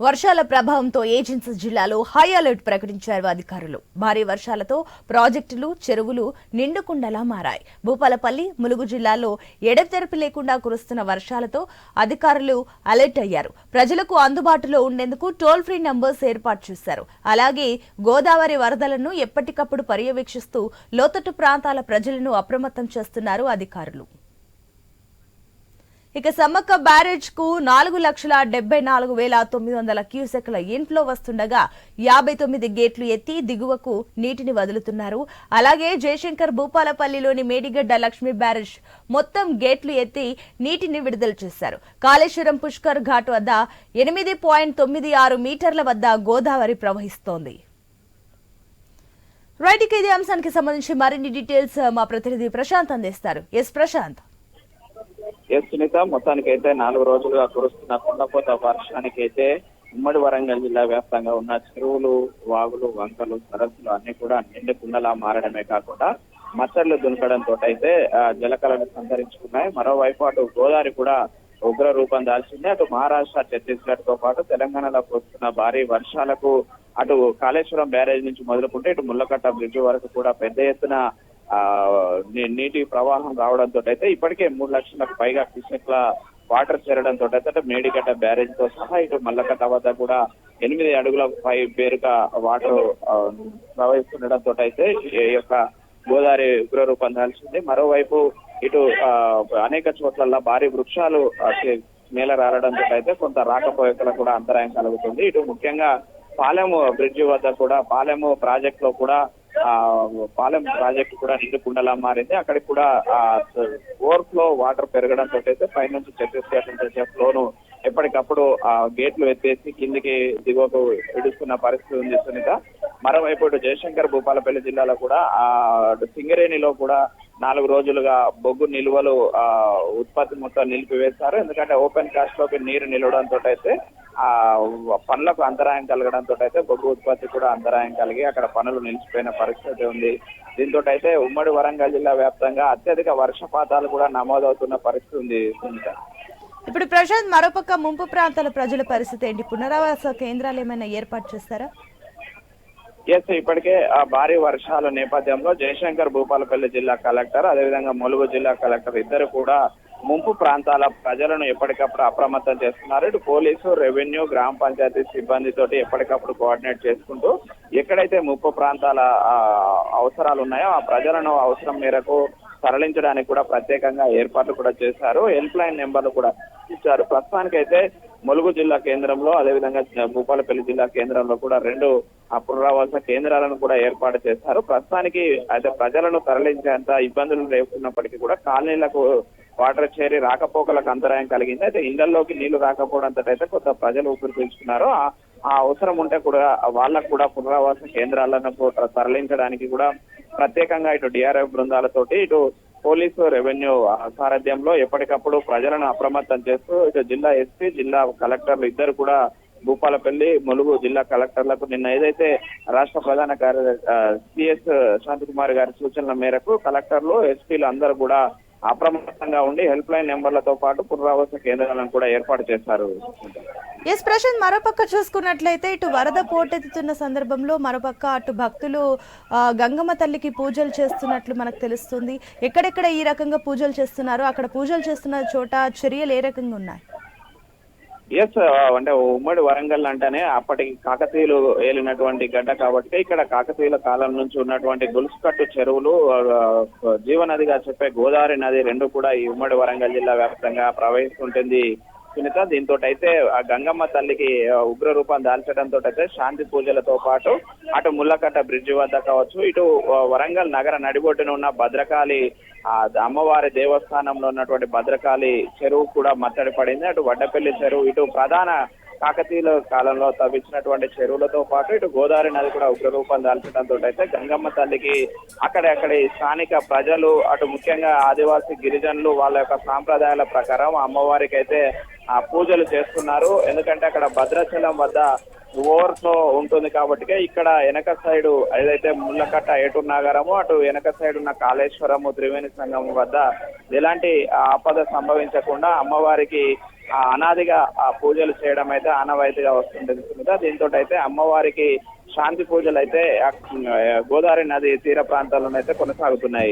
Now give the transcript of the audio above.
వర్షాల ప్రభావంతో ఏజెన్సీ జిల్లాలో హై అలర్ట్ ప్రకటించారు అధికారులు. భారీ వర్షాలతో ప్రాజెక్టులు చెరువులు నిండుకుండలా మారాయి. భూపాలపల్లి ములుగు జిల్లాలో ఎడతెరపి లేకుండా కురుస్తున్న వర్షాలతో అధికారులు అలర్ట్ అయ్యారు. ప్రజలకు అందుబాటులో ఉండేందుకు టోల్ ఫ్రీ నంబర్స్ ఏర్పాటు చేశారు. అలాగే గోదావరి వరదలను ఎప్పటికప్పుడు పర్యవేక్షిస్తూ లోతట్టు ప్రాంతాల ప్రజలను అప్రమత్తం చేస్తున్నారు అధికారులు. ఇక సమ్మక్క బ్యారేజ్కు నాలుగు లక్షల డెబ్బై నాలుగు వేల తొమ్మిది వందల క్యూసెక్ల ఇన్ఫ్లో వస్తుండగా యాభై తొమ్మిది గేట్లు ఎత్తి దిగువకు నీటిని వదులుతున్నారు. అలాగే జయశంకర్ భూపాలపల్లిలోని మేడిగడ్డ లక్ష్మీ బ్యారేజ్ మొత్తం గేట్లు ఎత్తి నీటిని విడుదల చేశారు. కాళేశ్వరం పుష్కర్ ఘాట్ వద్ద ఎనిమిది పాయింట్ తొమ్మిది ఆరు మీటర్ల వద్ద గోదావరి ప్రవహిస్తోంది. రైట్ ఇక ఇదే అంశానికి సంబంధించి మరిన్ని డీటెయిల్స్ మా ప్రతినిధి ప్రశాంత్ అందిస్తారు. ఎస్ ప్రశాంత్. ఎస్ సునీత మొత్తానికి అయితే నాలుగు రోజులుగా కురుస్తున్న కుండపోత వర్షానికైతే ఉమ్మడి వరంగల్ జిల్లా వ్యాప్తంగా ఉన్న చెరువులు వాగులు వంకలు సరస్సులు అన్ని కూడా నిండు కుండలా మారడమే కాకుండా మచ్చర్లు దునకడంతో అయితే ఆ, జలకళను సంతరించుకున్నాయి. మరోవైపు అటు గోదావరి కూడా ఉగ్ర రూపం దాల్చింది. అటు మహారాష్ట్ర ఛత్తీస్గఢ్తో పాటు తెలంగాణలో కురుస్తున్న భారీ వర్షాలకు అటు కాళేశ్వరం బ్యారేజ్ నుంచి మొదలుకుంటే ఇటు ముల్లకట్ట బ్రిడ్జ్ వరకు కూడా పెద్ద ఎత్తున నీటి ప్రవాహం రావడంతో అయితే ఇప్పటికే మూడు లక్షలకు పైగా కృష్ణకుల వాటర్ చేరడంతో అయితే మేడిగడ్డ బ్యారేజ్తో సహా ఇటు మల్లకట్ట వద్ద కూడా ఎనిమిది అడుగుల పై పేరుగా వాటర్ ప్రవహిస్తుండటంతో అయితే ఈ యొక్క గోదావరి ఉగ్ర రూపం దాల్చింది. మరోవైపు ఇటు ఆ, అనేక చోట్ల భారీ వృక్షాలు నేల రారడంతో అయితే కొంత రాకపోకలకు కూడా అంతరాయం కలుగుతుంది. ఇటు ముఖ్యంగా పాలెము బ్రిడ్జి వద్ద కూడా పాలెము ప్రాజెక్ట్లో కూడా ఆ పాలెం ప్రాజెక్ట్ కూడా నిండుకుండలా మారింది. అక్కడికి కూడా ఆ ఓవర్ఫ్లో వాటర్ పెరగడంతో అయితే పైనుంచి ఛత్తీస్గఢ్ నుంచి ఫ్లో ఫ్లోను ఎప్పటికప్పుడు ఆ గేట్లు ఎత్తేసి కిందికి దిగువకు విడుస్తున్న పరిస్థితి ఉంది సునీత. మరోవైపు ఇటు జయశంకర్ భూపాలపల్లి జిల్లాలో కూడా ఆ సింగరేణిలో కూడా నాలుగు రోజులుగా బొగ్గు నిల్వలు ఆ ఉత్పత్తి మొత్తం నిలిపివేస్తారు ఎందుకంటే ఓపెన్ కాస్ట్లోకి నీరు నిలవడంతో అయితే ఆ పనులకు అంతరాయం కలగడంతో అయితే బొగ్గు ఉత్పత్తి కూడా అంతరాయం కలిగి అక్కడ పనులు నిలిచిపోయిన పరిస్థితి ఉంది. దీంతో అయితే ఉమ్మడి వరంగల్ జిల్లా వ్యాప్తంగా అత్యధిక వర్షపాతాలు కూడా నమోదవుతున్న పరిస్థితి ఉంది. సునీత ఇప్పుడు ప్రశాంత్ మరోపక్క ముంపు ప్రాంతాల ప్రజల పరిస్థితి ఏంటి? పునరావాస కేంద్రాలు ఏమైనా ఏర్పాటు చేస్తారా? ఎస్ ఇప్పటికే ఆ భారీ వర్షాల నేపథ్యంలో జయశంకర్ భూపాలపల్లి జిల్లా కలెక్టర్ అదేవిధంగా ములుగు జిల్లా కలెక్టర్ ఇద్దరు కూడా ముంపు ప్రాంతాల ప్రజలను ఎప్పటికప్పుడు అప్రమత్తం చేస్తున్నారు. ఇటు పోలీసు రెవెన్యూ గ్రామ పంచాయతీ సిబ్బందితోటి ఎప్పటికప్పుడు కోఆర్డినేట్ చేసుకుంటూ ఎక్కడైతే ముప్పు ప్రాంతాల అవసరాలు ఉన్నాయో ఆ ప్రజలను అవసరం మేరకు తరలించడానికి కూడా ప్రత్యేకంగా ఏర్పాట్లు కూడా చేశారు. హెల్ప్ లైన్ నెంబర్లు కూడా ఇచ్చారు. ప్రస్తుతానికైతే ములుగు జిల్లా కేంద్రంలో అదేవిధంగా భూపాలపల్లి జిల్లా కేంద్రంలో కూడా రెండు పునరావాస కేంద్రాలను కూడా ఏర్పాటు చేశారు. ప్రస్తుతానికి అయితే ప్రజలను తరలించేంత ఇబ్బందులు లేకున్నప్పటికీ కూడా కాలనీలకు వాటర్ చేరి రాకపోకలకు అంతరాయం కలిగింది. అయితే ఇళ్ళలోకి నీళ్ళు రాకపోవడంతో అయితే కొంత ప్రజలు ఊపిరి పీల్చుకున్నారు. ఆ- ఆ అవసరం ఉంటే కూడా వాళ్ళకు కూడా పునరావాస కేంద్రాలను తరలించడానికి కూడా ప్రత్యేకంగా ఇటు డిఆర్ఎఫ్ బృందాలతోటి ఇటు పోలీసు రెవెన్యూ సారథ్యంలో ఎప్పటికప్పుడు ప్రజలను అప్రమత్తం చేస్తూ ఇటు జిల్లా ఎస్పీ జిల్లా కలెక్టర్లు ఇద్దరు కూడా భూపాలపల్లి ములుగు జిల్లా కలెక్టర్లకు నిన్న ఏదైతే రాష్ట్ర ప్రధాన కార్యదర్శి సిఎస్ శాంతికుమార్ గారి సూచనల మేరకు కలెక్టర్లు ఎస్పీలు అందరూ కూడా అప్రమత్తంగా ఉండి హెల్ప్ లైన్ నెంబర్లతో పాటు పునరావాస కేంద్రాలను కూడా ఏర్పాటు చేశారు. ఎస్ ప్రశాంత్ మరోపక్క చూసుకున్నట్లయితే ఇటు వరద పోటెత్తుతున్న సందర్భంలో మరోపక్క అటు భక్తులు ఆ, గంగమ్మ తల్లికి పూజలు చేస్తున్నట్లు మనకు తెలుస్తుంది. ఎక్కడెక్కడ ఈ రకంగా పూజలు చేస్తున్నారు అక్కడ పూజలు చేస్తున్న చోట చర్యలు ఏ రకంగా ఉన్నాయి? ఎస్ అంటే ఉమ్మడి వరంగల్ అంటేనే అప్పటికి కాకతీయులు ఏలినటువంటి గడ్డ కాబట్టి ఇక్కడ కాకతీయుల కాలం నుంచి ఉన్నటువంటి గొలుసుకట్టు చెరువులు జీవనదిగా చెప్పే గోదావరి నది రెండు కూడా ఈ ఉమ్మడి వరంగల్ జిల్లా వ్యాప్తంగా ప్రవహిస్తుంటుంది. సునీత దీంతో అయితే ఆ గంగమ్మ తల్లికి ఉగ్ర రూపం దాల్చడంతో అయితే శాంతి పూజలతో పాటు అటు ముల్లకట్ట బ్రిడ్జి వద్ద కావచ్చు ఇటు వరంగల్ నగర నడిబొడ్డున ఉన్న భద్రకాళి ఆ అమ్మవారి దేవస్థానంలో ఉన్నటువంటి భద్రకాళి చెరువు కూడా మత్తడి పడింది. అటు వడ్డపల్లి చెరువు ఇటు ప్రధాన కాకతీయుల కాలంలో తవ్వించినటువంటి చెరువులతో పాటు ఇటు గోదావరి నది కూడా ఉగ్ర రూపం దాల్చడంతో అయితే గంగమ్మ తల్లికి అక్కడక్కడి స్థానిక ప్రజలు అటు ముఖ్యంగా ఆదివాసీ గిరిజనులు వాళ్ళ యొక్క సాంప్రదాయాల ప్రకారం అమ్మవారికి అయితే ఆ పూజలు చేస్తున్నారు. ఎందుకంటే అక్కడ భద్రాచలం వద్ద ఓవర్ఫ్లో ఉంటుంది కాబట్టి ఇక్కడ వెనక సైడ్ ఏదైతే ముళ్ళకట్ట ఏటు నాగారము అటు వెనక సైడ్ ఉన్న కాళేశ్వరము త్రివేణి సంఘం వద్ద ఎలాంటి ఆపద సంభవించకుండా అమ్మవారికి ఆ అనాదిగా ఆ పూజలు చేయడం అయితే ఆనవాయితీగా వస్తుంటుంది సునీత. దీంతో అయితే అమ్మవారికి శాంతి పూజలు అయితే గోదావరి నది తీర ప్రాంతాల్లోనైతే కొనసాగుతున్నాయి.